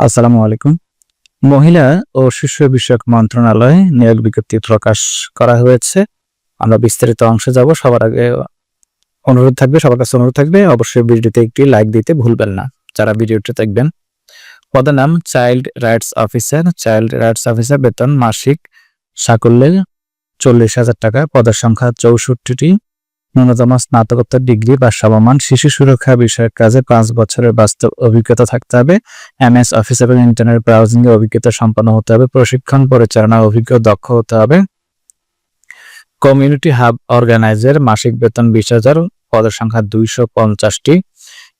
আসসালামু আলাইকুম। মহিলা ও শিশু বিষয়ক মন্ত্রণালয়ে নিয়োগ বিজ্ঞপ্তি প্রকাশ করা হয়েছে। আমরা বিস্তারিত অংশে যাব, সবার আগে অনুরোধ থাকবে, সবার কাছে অনুরোধ থাকবে, অবশ্যই ভিডিওতে একটি লাইক দিতে ভুলবেন না, যারা ভিডিওটি দেখবেন। পদের নাম child rights officer child rights officer বেতন মাসিক সাকল্যে চল্লিশ হাজার টাকা, পদের সংখ্যা চৌষট্টিটি। ন্যূনতম স্নাতকোত্তর ডিগ্রি বা সমমান শিশু সুরক্ষা বিষয়ক কাজে পাঁচ বছরের বাস্তব অভিজ্ঞতা থাকতে হবে। এমএস অফিস এবং ইন্টারনেট ব্রাউজিং এ অভিজ্ঞতা সম্পন্ন হতে হবে। প্রশিক্ষণ, পরিচালনা, অভিজ্ঞ দক্ষ হতে হবে। কমিউনিটি হাব অর্গানাইজার মাসিক বেতন বিশ হাজার পদের সংখ্যা দুইশো পঞ্চাশটি।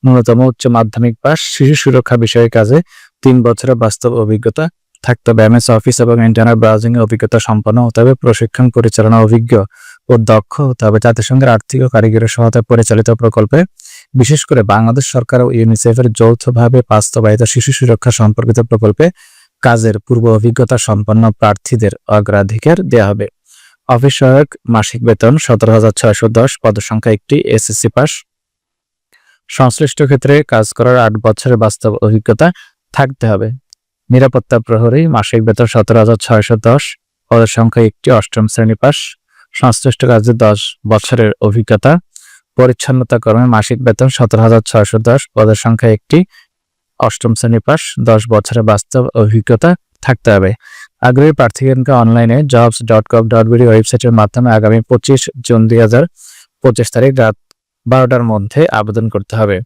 ন্যূনতম উচ্চ মাধ্যমিক পাস শিশু সুরক্ষা বিষয়ে কাজে তিন বছরের বাস্তব অভিজ্ঞতা থাকতে হবে। এমএস অফিস এবং ইন্টারনেট ব্রাউজিং অভিজ্ঞতা সম্পন্ন হতে হবে। প্রশিক্ষণ, পরিচালনা, অভিজ্ঞ ও দক্ষ হতে হবে জাতিসংঘের আর্থিক ও কারিগরি সহায়তায় পরিচালিত প্রকল্পে বিশেষ করে বাংলাদেশ সরকার ও ইউনিসেফের যৌথভাবে বাস্তবায়িত শিশু সুরক্ষা সম্পর্কিত প্রকল্পে কাজের পূর্ব অভিজ্ঞতা সম্পন্ন প্রার্থীদের অগ্রাধিকার দেওয়া হবে। অফিস সহায়ক মাসিক বেতন সতেরো হাজার ছয়শো দশ, পদসংখ্যা একটি এসএসসি পাস সংশ্লিষ্ট ক্ষেত্রে কাজ করার আট বছরের বাস্তব অভিজ্ঞতা থাকতে হবে। নিরাপত্তা প্রহরী মাসিক বেতন সতেরো হাজার ছয়শো দশ পদের সংখ্যা একটি, অষ্টম শ্রেণি পাস সংশ্লিষ্ট কাজে দশ বছরের অভিজ্ঞতা, পরিচ্ছন্নতা কর্মে মাসিক বেতন সতেরো হাজার ছয়শো দশ, পদের সংখ্যা একটি। অষ্টম শ্রেণি পাস দশ বছরের বাস্তব অভিজ্ঞতা থাকতে হবে। আগ্রহী প্রার্থীগণকে অনলাইনে jobs dot com dot BD ওয়েবসাইটের মাধ্যমে আগামী পঁচিশ জুন দুই হাজার পঁচিশ তারিখ রাত বারোটার মধ্যে আবেদন করতে হবে।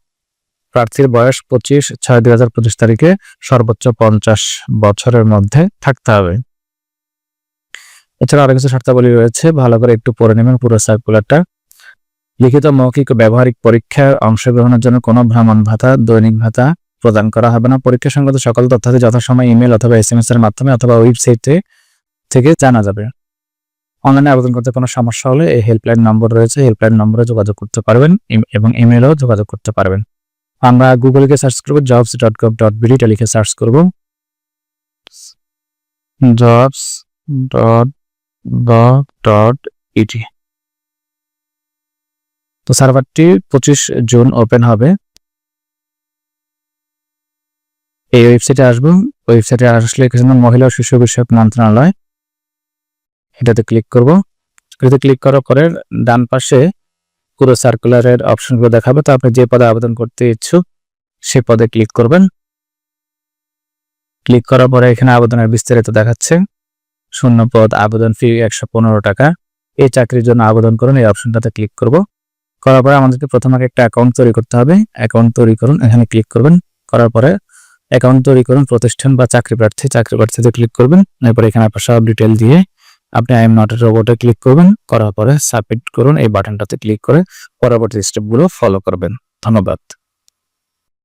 প্রার্থীর বয়স পঁচিশ ছয় দুই হাজার পঁচিশ তারিখে সর্বোচ্চ পঞ্চাশ বছরের মধ্যে থাকতে হবে। এছাড়া আরও কিছু শর্তাবলী রয়েছে, ভালো করে একটু পড়ে নেবেন পুরো সার্কুলারটা লিখিত মৌখিক ব্যবহারিক পরীক্ষায় অংশগ্রহণের জন্য কোনো ভ্রমণ ভাতা, দৈনিক ভাতা প্রদান করা হবে না। পরীক্ষা সংক্রান্ত সকল তথ্যাদি যথাসময় ইমেল অথবা এস এম এস এর মাধ্যমে অথবা ওয়েবসাইটে থেকে জানা যাবে। অনলাইনে আবেদন করতে কোনো সমস্যা হলে এই হেল্পলাইন নম্বর রয়েছে হেল্পলাইন নম্বরে যোগাযোগ করতে পারবেন এবং ইমেলও যোগাযোগ করতে পারবেন। আমরা গুগলকে সার্চ করব জবস ডট গভ ডট বিডিটা লিখে সার্চ করব। Jobs dot gov dot ET তো সার্ভারটি পঁচিশ জুন ওপেন হবে। এই ওয়েবসাইটে আসব। ওয়েবসাইটে আসলে এখানে মহিলা ও শিশু বিষয়ক মন্ত্রণালয়। এটাতে ক্লিক করব। এটাতে ক্লিক করার পরে ডান পাশে পুরো সার্কুলারের অপশনগুলো দেখাবে। তো আপনি যে পদে আবেদন করতে ইচ্ছুক, সে পদে ক্লিক করবেন। ক্লিক করার পরে এখানে আবেদনের বিস্তারিত দেখাচ্ছে। শূন্য পদ আবেদন ফি একশো পনেরো টাকা। এই চাকরির জন্য আবেদন করুন, এই অপশনটাতে ক্লিক করব। করার পরে আমাদেরকে প্রথমে একটা অ্যাকাউন্ট তৈরি করতে হবে। অ্যাকাউন্ট তৈরি করুন, এখানে ক্লিক করবেন। করার পরে অ্যাকাউন্ট তৈরি করুন, প্রতিষ্ঠান বা চাকরি প্রার্থী, চাকরি প্রার্থীতে ক্লিক করবেন। এরপর এখানে আপনার সব ডিটেল দিয়ে আপনি আই এম নট রোবটে ক্লিক করবেন। করার পরে সাবমিট করুন, এই বাটনটাতে ক্লিক করে পরবর্তী স্টেপগুলো ফলো করবেন। ধন্যবাদ।